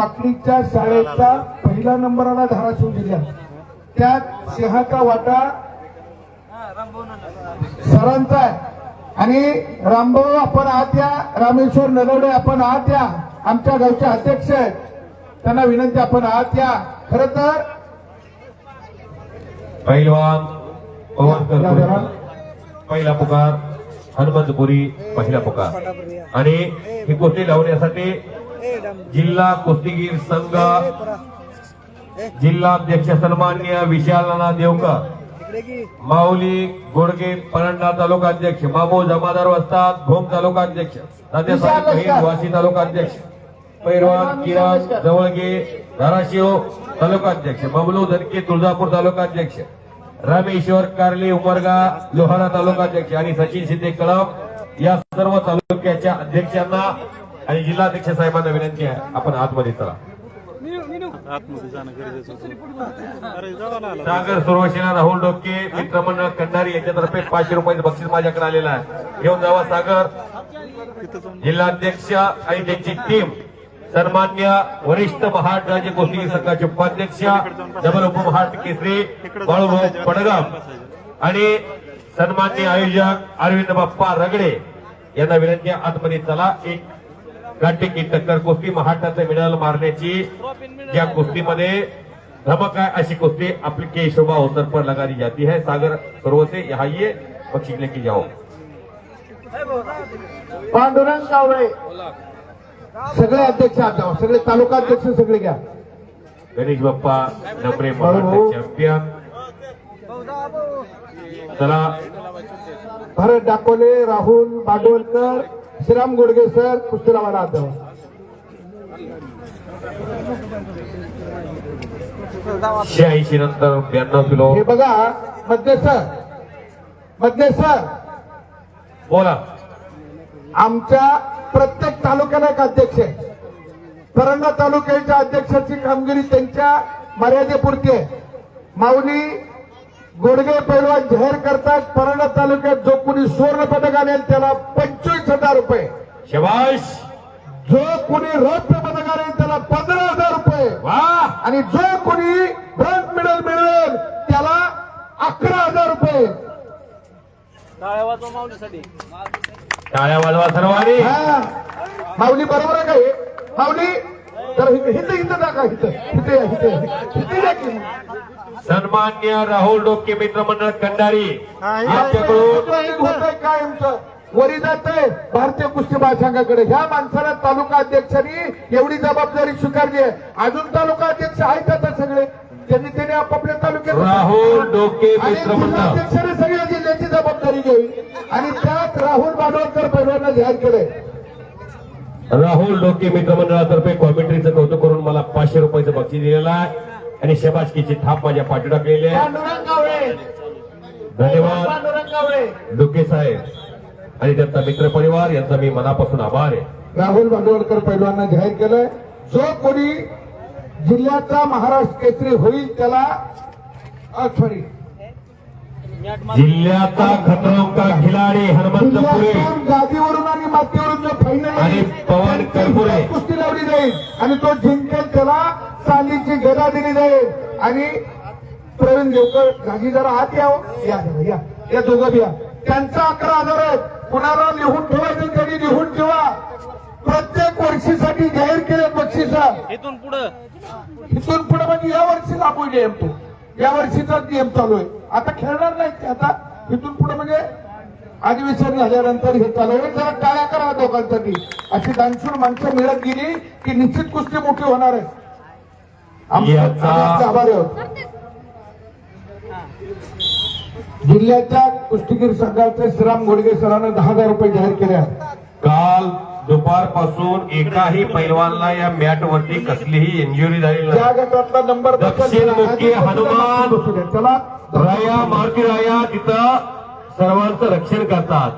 पाकळीच्या शाळेचा पहिला नंबर आला धाराशिव जिल्ह्यात. त्यात सिंहाचा वाटा सरांचा आहे. आणि रामभाऊ आपण आत या. रामेश्वर नलवडे आपण आत या. आमच्या गावचे अध्यक्ष आहेत. त्यांना विनंती आपण आत या. खर तर पैलवान पवन. पहिला पुकार हनुमंतपुरी पहिला पुकार. आणि ही कुस्ती लावण्यासाठी जिल्हा कुस्तीगीर संघ. जिल्हा अध्यक्ष सन्मान्य विशाल नाना देवकर. माऊली गोडगे परंडा तालुका अध्यक्ष मामू जमादार वस्ताद भोम तालुका अध्यक्ष वाशी तालुका अध्यक्ष पैरवान किरण जवळगे धाराशिव तालुका अध्यक्ष बबलू धनके तुळजापूर तालुका अध्यक्ष रामेश्वर कारले उमरगा लोहारा तालुका अध्यक्ष आणि सचिन शिंदे कळम या सर्व तालुक्याच्या अध्यक्षांना आणि जिल्हाध्यक्ष साहेबांना विनंती आहे आपण आतमध्ये चला. सागर सुरवशीला राहुल डोके मित्रमंडळ कंडारी यांच्यातर्फे पाचशे रुपयाचं बक्षीस माझ्याकडे आलेलं आहे. घेऊन जावा सागर. जिल्हाध्यक्ष आणि त्यांची टीम सन्मान्य वरिष्ठ महाट राज्य कुस्ती संघाचे उपाध्यक्ष डबल उपमहाड केसरी बाळूभाऊ पडगाम आणि सन्मान्य आयोजक अरविंद बाप्पा रगडे यांना विनंती आतमध्ये चला. एक गाठी की टक्कर कुस्ती महाटाचं मिडल मारण्याची. ज्या कुस्तीमध्ये धमक आहे अशी कुस्ती आपली के शोभा अवसर पर लगा दी जाती है. सागर सरोवर से यहाँ ये बख्शिश लेके जाओ पांडुरंग कावळे सगळे अध्यक्ष आत. सगळे तालुका अध्यक्ष सगळे घ्या. गणेश बाप्पा नंबरे बरोबर. चॅम्पियन चला. भरत डाकोले राहुल बाडवलकर श्रीराम गोडगे सर कुस्तीलावाला आत. जावा. शहाऐंशी नंतर ब्याण्णव किलो. हे बघा मध्य सर. मध्य सर. बोला. आमच्या प्रत्येक तालुक्याला एक अध्यक्ष आहे. परंडा तालुक्याच्या अध्यक्षाची कामगिरी त्यांच्या मर्यादेपुरती आहे. माऊली गोडगे पैलवान जाहीर करतात. परंडा तालुक्यात जो कोणी सुवर्ण पदक आणेल त्याला पंचवीस हजार रुपये. शबाश. जो कोणी रौप्य पदक आणेल त्याला पंधरा हजार रुपये. वा. आणि जो कोणी ब्रॉन्झ मेडल मिळवेल त्याला अकरा हजार रुपये. टाळ्या वाजवा माऊलीसाठी. टाळ्या वाजवा सर्वांनी. हा. माऊली बरोबर आहे का हे? माऊली तर हिथं हिथं टाका हिथं हिथे हिथे हिथे. सन्मान्य राहुल डोके मित्रमंडळ कंडारी काय आमचं? वरी जातंय भारतीय कुस्ती महासंघाकडे. ह्या माणसाला तालुका अध्यक्षांनी एवढी जबाबदारी स्वीकारली आहे. अजून तालुका अध्यक्ष आहेत आता सगळे. त्यांनी त्यांनी आपापल्या तालुक्यात राहुल डोके जिल्हाध्यक्षाने सगळ्या जिल्ह्याची जबाबदारी घ्यावी आणि त्यात राहुल बाडवकर पैलवांना जाहीर केलंय. राहुल डोके मित्रमंडळातर्फे कॉमेंट्रीचं कौतुक करून मला पाचशे रुपयाचं बक्षीस दिलेलं आहे. आणि शबाशकीची थाप माझ्या पाठी टाकलेली आहे. धन्यवाद. डोके साहेब. आणि त्यांचा मित्र परिवार यांचा मी मनापासून आभार आहे. राहुल भांडवलकर पैलवांना जाहीर केलंय. जो कोणी जिल्ह्याचा महाराष्ट्र केसरी होईल त्याला सॉरी जिल्ह्याचा खतरों का खिलाडी हनुमंत पुरे गादीवरून आणि मातीवरून जो फायनल आणि पवन करपुरे. जाईल आणि तो जिंकेल त्याला चांदीची गदा दिली जाईल. आणि प्रवीण देवकर गाजी जरा यावं या जरा, या. या दोघं बी या. त्यांचा अकरा हजार आहेत. कुणाला लिहून ठेवायचं त्यांनी लिहून ठेवा. प्रत्येक वर्षीसाठी जाहीर केले बक्षीस. इथून पुढं. इथून पुढे म्हणजे या वर्षीच आपण नियम तो या वर्षीचा नियम चालू आहे. आता खेळणार नाही आता. इथून पुढे म्हणजे अधिवेशन झाल्यानंतर हे चालू आहे जरा टाळ्या करा दोघांसाठी. अशी दानशूर माणसं मिळत गेली की निश्चित कुस्ती मोठी होणार आहे. आभारी आहोत. जिल्ह्याच्या कुस्तीगीर संघाचे श्रीराम गोडगे सरांना दहा हजार रुपये जाहीर केले आहेत. काल दुपारपासून एकाही पैलवानला या मॅट वरती कसलीही इंजुरी नाही. त्या गटातला नंबर दक्षिणमुखी हनुमान. चला. राया मारुती राया तिथं सर्वांचं रक्षण करतात.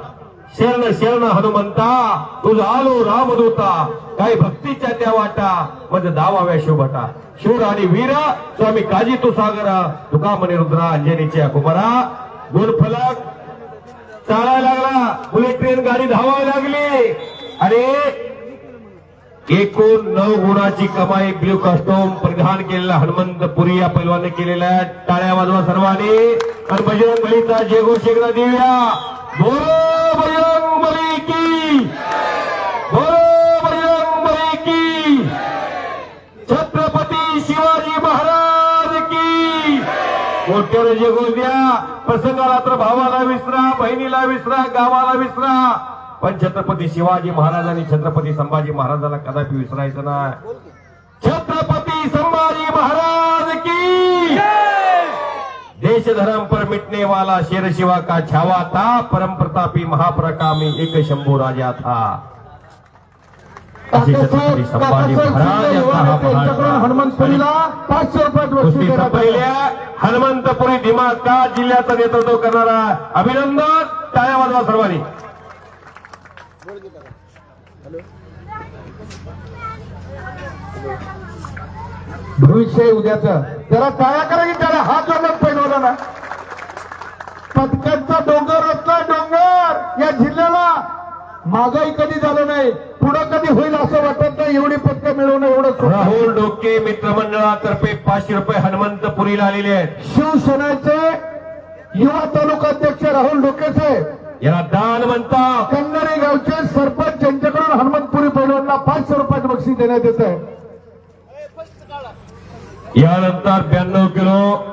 शरण शरण हनुमंता तुझा आलो रामदूता. काही भक्तीच्या त्या वाटा म्हणजे दावाव्या शोभटा. शूर आणि वीर स्वामी काजी तू सागरा तुका म्हणे रुद्रा अंजनीच्या कुमारा. दोन फलक. चालायला लागला. बुलेट ट्रेन गाडी धावायला लागली. अरे एकूण नऊ गुणाची कमाई ब्ल्यू कस्टोम परिधान केलेला हनुमंत पुरी या पैलवाने केलेल्या आहे. टाळ्या वाजवा सर्वांनी. तर बजरंग बलीचा जयघोष एकदा देऊया बोलो बजरंग बली की. बोलो बजरंग बली की. छत्रपती शिवाजी महाराज की. मोठ्याने जगून द्या प्रसंगाला तर भावाला विसरा बहिणीला विसरा गावाला विसरा. पण छत्रपती शिवाजी महाराज आणि छत्रपती संभाजी महाराजांना कदापि विसरायचं नाही. छत्रपती संभाजी महाराज की देश धर्म पर मिटने वाला शेर शिवा का छावा था परम प्रतापी महाप्रकामी एक शंभू राजा था. असे छत्रपती संभाजी महाराज यांचा त्यांच्याकडून हनुमंतपुरीला महाराष्ट्र पाचशे रुपयात बक्षीस कुस्तीचा देण्यात आलं. पहिल्या हनुमंतपुरी दिमाग जिल्ह्याचं नेतृत्व करणारा अभिनंदन टाळ्या वाजवा सर्वांनी. भविष्य उद्याचं. त्याला करा की त्याला हात जोडत पहिलवला ना. पदकांचा डोंगर रचला डोंगर या जिल्ह्याला. मागाई कधी झालं नाही पुढं कधी होईल असं वाटत नाही एवढी पदकं मिळवणं एवढं. राहुल डोके मित्रमंडळातर्फे पाचशे रुपये हनुमंतपुरीला आलेले आहेत. शिवसेनेचे युवा तालुका अध्यक्ष राहुल डोकेचे याला दान म्हणतात कन्नडी देण्यात येत. यानंतर ब्याण्णव किलो